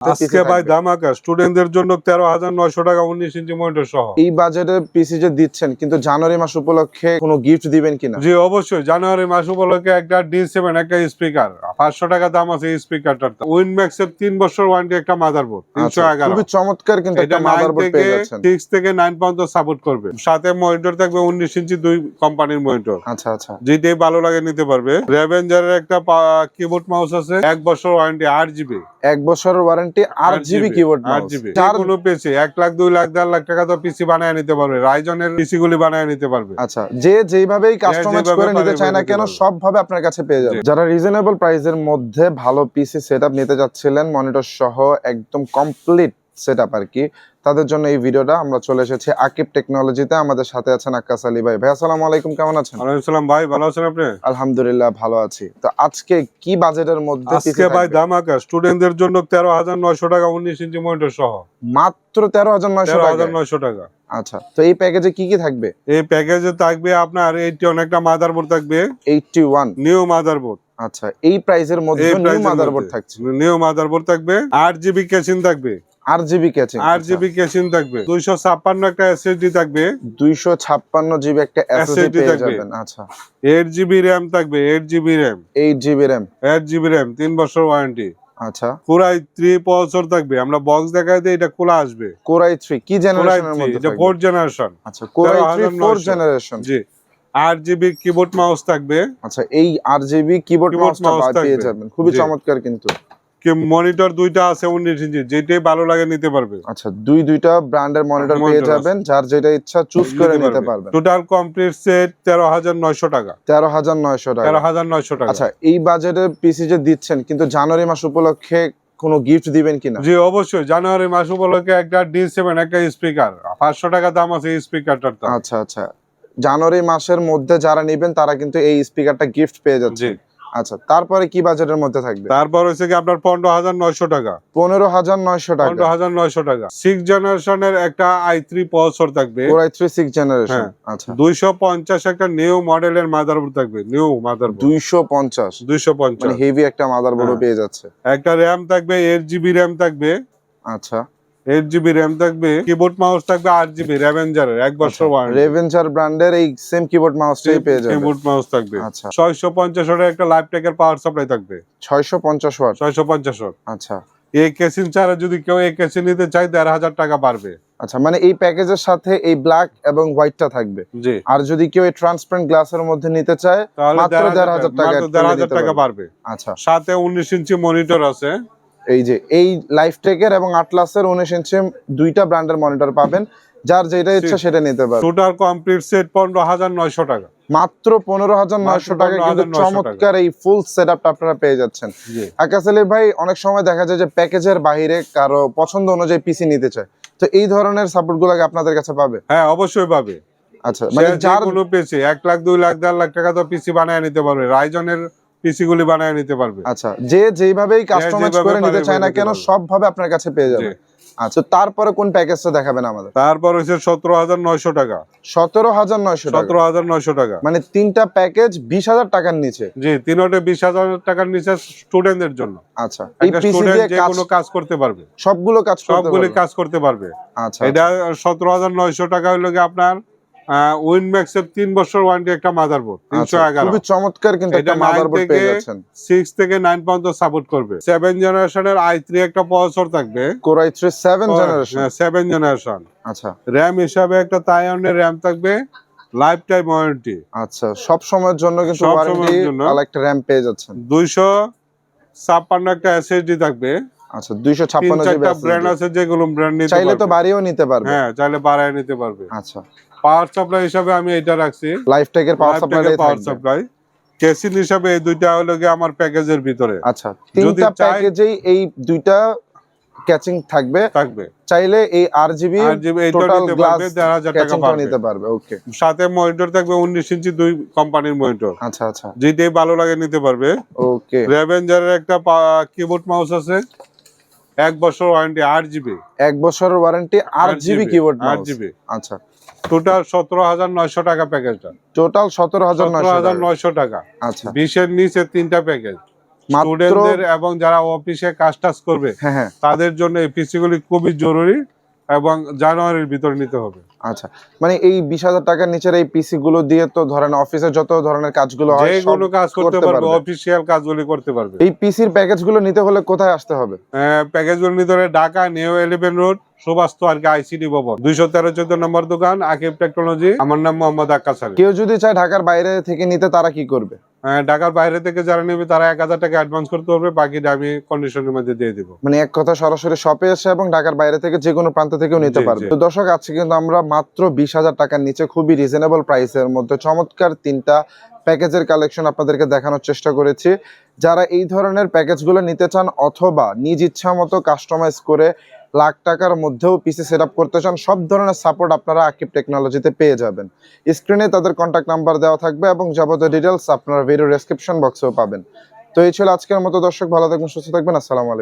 আজকে ভাই ধামাকা স্টুডেন্টদের জন্য তেরো হাজার নয়শো টাকা উনিশ ইঞ্চি মনিটর সহ। এই বাজেটে পিসি যে দিচ্ছেন কিন্তু জানুয়ারি মাস উপলক্ষে কোনো গিফট দিবেন কিনা? জি অবশ্যই। জানুয়ারি মাস উপলক্ষে একটা ডি সেভেন একটা স্পিকার পাঁচশো টাকা দাম আছে স্পিকারটার উইনম্যাক্স এর তিন বছর ওয়ারেন্টি একটা মাদারবোর্ড তিনশো আচ্ছা, এগারো। খুবই চমৎকার কিন্তু এটা একটা মাদারবোর্ড পেয়ে যাচ্ছেন। সিক্স থেকে নাইন পর্যন্ত সাপোর্ট করবে। সাথে মনিটর থাকবে উনিশ ইঞ্চি দুই কোম্পানির মনিটর আচ্ছা আচ্ছা। যেটাই ভালো লাগে নিতে পারবে। রেভেঞ্জারের একটা কিবোর্ড মাউস আছে এক বছর ওয়ারেন্টি আট জিবি এক বছরের ওয়ারেন্টি আর জিবি কিবোর্ড আট জিবি কোনো পিসি এক লাখ দুই লাখ দেড় লাখ টাকা তো পিসি বানায় নিতে পারবে। রাইজনের পিসি গুলি বানায় নিতে পারবে। আচ্ছা যে যেইভাবেই কাস্টমাইজ করে নিতে চায় না কেন সব ভাবে আপনার কাছে পেয়ে যাবে। যারা রিজনেবল প্রাইসের মধ্যে ভালো পিসি সেটআপ নিতে যাচ্ছিলেন মনিটর সহ একদম কমপ্লিট সেটআপ আর কি তাদের জন্য এই ভিডিওটা আমরা চলে এসেছি আকিব টেকনোলজিতে আমাদের সাথে আছেন আক্কাস আলী ভাই। ভাই আসসালামু আলাইকুম কেমন আছেন? ওয়ালাইকুম সালাম ভাই ভালো আছেন আপনি? আলহামদুলিল্লাহ ভালো আছি। তো আজকে কি বাজেটের মধ্যে আজকে ভাই থাকবে? ধামাকা স্টুডেন্টদের জন্য তেরো হাজার নয়শো টাকা উনিশ ইঞ্চি মনিটর সহ। মাত্র তেরো হাজার নয়শো তেরো টাকা হাজার নয়শো টাকা। আচ্ছা তো এই প্যাকেজে কি কি থাকবে? এই প্যাকেজে থাকবে আপনার এইটি অনেকটা মাদারবোর্ড থাকবে। এইটটি ওয়ান নিউ মাদারবোর্ড আচ্ছা এই প্রাইসের মধ্যে নিউ মাদারবোর্ড থাকছে। নিউ মাদারবোর্ড থাকবে। আট জিবি ক্যাচিং থাকবে। আর জিবি ক্যাচিং আট জিবি ক্যাচিং থাকবে। দুইশো ছাপ্পান্ন একটা এসএসডি থাকবে। দুইশো ছাপ্পান্ন জিবি একটা এসএসডি থাকবে। আচ্ছা। এইট জিবি র্যাম থাকবে eight GB RAM eight GB RAM eight GB RAM তিন বছর ওয়ারেন্টি আচ্ছা। থ্রি থাকবে। আমরা বক্স দেখাই দিই এটা খোলা আসবে কোরাই থ্রি কি জেনারেশনের মধ্যে এটা ফোর্থ জেনারেশন আচ্ছা core i three 13900 four generation জি। আট জিবি কিবোর্ড মাউস থাকবে। আচ্ছা এই আর জিবি কিবোর্ড মাউসটা mouse পেয়ে যাবেন। খুবই চমৎকার কিন্তু। মনিটর দুইটা আছে উনিশ ইঞ্চি যেটাই ভালো লাগে নিতে পারবে। আচ্ছা দুই দুইটা ব্র্যান্ডের মনিটর পেয়ে যাবেন যার যেটা ইচ্ছা চুজ করে নিতে পারবেন। টোটাল কমপ্লিট সেট তেরো হাজার নয়শো টাকা। তেরো হাজার নয়শো টাকা। তেরো হাজার নয়শো টাকা। আচ্ছা এই বাজেটে পিসি যে দিচ্ছেন কিন্তু জানুয়ারি মাস উপলক্ষে কোনো গিফট দিবেন কিনা? জি অবশ্যই। জানুয়ারি মাস উপলক্ষে একটা ডি সেভেন একটা স্পিকার পাঁচশো টাকা দাম আছে স্পিকারটার আচ্ছা আচ্ছা। জানুয়ারি মাসের মধ্যে যারা নেবেন তারা কিন্তু এই স্পিকারটা গিফট পেয়ে যাচ্ছে জি আচ্ছা তারপরে কি বাজেটের মধ্যে থাকবে? তারপর হচ্ছে কি আপনার পনেরো হাজার নয়শো টাকা। পনেরো হাজার নয়শো টাকা। পনেরো হাজার নয়শো টাকা। সিক্স জেনারেশনের একটা আই থ্রি প্রসেসর থাকবে। Core i three six generation. আচ্ছা। দুইশো পঞ্চাশ একটা নিউ মডেলের মাদারবোর্ড থাকবে নিউ মাদারবোর্ড দুইশো পঞ্চাশ। দুইশো মানে পঞ্চাশ হেভি একটা মাদারবোর্ডও হ্যাঁ। পেয়ে যাচ্ছে। একটা র্যাম থাকবে এইট জিবি র্যাম থাকবে। আচ্ছা। এইট জিবি র্যাম থাকবে কিবোর্ড মাউস থাকবে আট জিবি র্যাভেঞ্জারের এক বছর ওয়ারেন্টি রেভেঞ্জার ব্র্যান্ডের এই সেম কিবোর্ড মাউসটাই পেয়ে যাবেন কিবোর্ড মাউস থাকবে। আচ্ছা। ছয়শো পঞ্চাশ ওয়াটের একটা লাইফ টেকের পাওয়ার সাপ্লাই থাকবে। ছয়শো পঞ্চাশ ওয়াট? ছয়শো পঞ্চাশ ওয়াট। আচ্ছা। এই কেসিন ছাড়া যদি কেউ এই কেসিন নিতে চায় দেড় হাজার টাকা পারবে আচ্ছা মানে এই প্যাকেজের সাথে এই ব্ল্যাক এবং হোয়াইটটা থাকবে। জি। আর যদি কেউ এই ট্রান্সপারেন্ট গ্লাসের মধ্যে নিতে চায় তাহলে দেড় হাজার টাকা দেড় হাজার টাকা পারবে। পারবে আচ্ছা। সাথে উনিশ ইঞ্চি মনিটর আছে। এই যে এই লাইফ টেকের এবং আটলাসের উনিশ ইঞ্চি দুইটা ব্র্যান্ডের মনিটর পাবেন। যার যেটা ইচ্ছা সেটা নিতে পারবে টোটাল কমপ্লিট সেট পনেরো হাজার নয়শো টাকা। মাত্র পনেরো হাজার নয়শো টাকা কিন্তু চমৎকার এই ফুল সেট আপনারা পেয়ে যাচ্ছেন। আকাশ আলী ভাই অনেক সময় দেখা যায় যে প্যাকেজের বাইরে কারও পছন্দ অনুযায়ী পিসি নিতে চায়। তো এই ধরনের সাপোর্ট গুলোকে আপনাদের কাছে পাবে? হ্যাঁ অবশ্যই পাবে। আচ্ছা মানে যার কোনো পিসি এক লাখ দুই লাখ দেড় লাখ টাকা তো পিসি বানায় নিতে পারবে। রাইজনের পিসি গুলি বানায় নিতে পারবে। আচ্ছা যে যেইভাবেই কাস্টমাইজ করে নিতে চায় না কেন পারবে। সব ভাবে আপনার কাছে পেয়ে যাবে। আচ্ছা তারপরে কোন প্যাকেজটা দেখাবেন আমাদের? তারপর হচ্ছে সতেরো হাজার নয়শো টাকা। সতেরো হাজার নয়শো টাকা। সতেরো হাজার নয়শো টাকা। মানে তিনটা প্যাকেজ বিশ হাজার টাকার নিচে। জি তিনোটে বিশ হাজার টাকার নিচে স্টুডেন্টদের জন্য। আচ্ছা স্টুডেন্ট যে কাজ কোনো কাজ করতে পারবে। সবগুলো কাজ সবগুলি কাজ করতে পারবে। আচ্ছা। এটা সতেরো হাজার নয়শো টাকা হলো আপনার উইনম্যাক্স এর তিন বছর ওয়ারেন্টি একটা মাদারবোর্ড আচ্ছা, এগারো। খুবই চমৎকার কিন্তু একটা মাদারবোর্ড পেয়ে যাচ্ছেন। সিক্স থেকে নাইন পর্যন্ত সাপোর্ট করবে। সেভেন জেনারেশনের আই থ্রি একটা প্রসেসর থাকবে। Core i three seven generation seven generation আচ্ছা। র্যাম হিসাবে একটা তাইওয়ানের র্যাম থাকবে লাইফ টাইম ওয়ারেন্টি আচ্ছা সব সময়ের জন্য কিন্তু সব ওয়ারেন্টি সময়ের জন্য। আর একটা র্যাম পেয়ে যাচ্ছেন। দুইশো ছাপ্পান্ন একটা এসএসডি থাকবে। আচ্ছা দুইশো তিন ছাপ্পান্ন জিবি চারটা ব্র্যান্ড আছে যেগুলো ব্র্যান্ড নিতে চাইলে তো বাড়িও নিতে পারবে। হ্যাঁ চাইলে বাড়ায় নিতে পারবে। আচ্ছা। পাওয়ার সাপ্লাই হিসাবে আমি এটা রাখছি। লাইফটেকের power supply power supply casing হিসাবে এই দুইটা হলো গিয়ে আমার প্যাকেজের ভিতরে। আচ্ছা তিনটা প্যাকেজেই এই দুইটা ক্যাচিং থাকবে। থাকবে। চাইলে এই আর জিবি আর যে টোটাল গ্লাস পারবে দেড় হাজার টাকা ক্যাচিংটা পারবে নিতে পারবে ওকে সাথে মনিটর থাকবে উনিশ ইঞ্চি দুই কোম্পানির মনিটর আচ্ছা আচ্ছা। যেটাই ভালো লাগে নিতে পারবে। ওকে রেভেঞ্জারের একটা কিবোর্ড মাউস আছে। এক বছর ওয়ারেন্টি আট জিবি এক বছরের ওয়ারেন্টি আট জিবি কিবোর্ড আট জিবি আচ্ছা। টোটাল সতেরো হাজার নয়শো টাকা প্যাকেজটা টোটাল সতেরো হাজার হাজার নয়শো টাকা। আচ্ছা। বিশের নিচে তিনটা প্যাকেজ স্টুডেন্টদের এবং যারা অফিসে কাজ টাজ করবে হ্যাঁ হ্যাঁ। তাদের জন্য এই পিসি গুলি খুবই জরুরি। এবং জানুয়ারির ভিতরে নিতে হবে। আচ্ছা মানে এই বিশ হাজার টাকার নিচের এই পিসি গুলো দিয়ে তো ধরেন অফিসে যত ধরনের কাজগুলো হয় যে সব কোনো কাজ করতে পারবে। অফিসিয়াল কাজগুলি করতে পারবে। এই পিসির প্যাকেজগুলো নিতে হলে কোথায় আসতে হবে? প্যাকেজ গুলি নিতে হলে Dhaka new eleven road Subastu আর কি আইসিডি ভবন। দুইশো তেরো চোদ্দ নম্বর দোকান আকিব টেকনোলজি আমার নাম মোহাম্মদ আলী। কেউ যদি চায় ঢাকার বাইরে থেকে নিতে তারা কি করবে? ঢাকার বাইরে থেকে যারা নেবে তারা এক হাজার টাকা অ্যাডভান্স করতে পারবে। বাকিটা আমি কন্ডিশনের মধ্যে দিয়ে দিব। মানে এক কথা সরাসরি শপে এসে এবং ঢাকার বাইরে থেকে যে কোনো প্রান্ত থেকেও নিতে পারবে। তো দর্শক আজকে কিন্তু আমরা মাত্র বিশ হাজার টাকার নিচে খুবই রিজনেবল প্রাইসের মধ্যে চমৎকার তিনটা প্যাকেজের কালেকশন আপনাদেরকে দেখানোর চেষ্টা করেছি। যারা এই ধরনের প্যাকেজগুলো নিতে চান অথবা নিজ ইচ্ছা মতো কাস্টমাইজ করে লাখ টাকার মধ্যেও পিসি সেট করতে চান, সব ধরনের সাপোর্ট আপনারা আকিব টেকনোলজিতে পেয়ে যাবেন। স্ক্রিনে তাদের কন্ট্যাক্ট নাম্বার দেওয়া থাকবে এবং যাবতীয় ডিটেলস আপনারা ভিডিও ডেসক্রিপশন বক্সেও পাবেন। তো এই ছিল আজকের মতো দর্শক, ভালো থাকবেন, সুস্থ থাকবেন, আসসালামু আলাইকুম।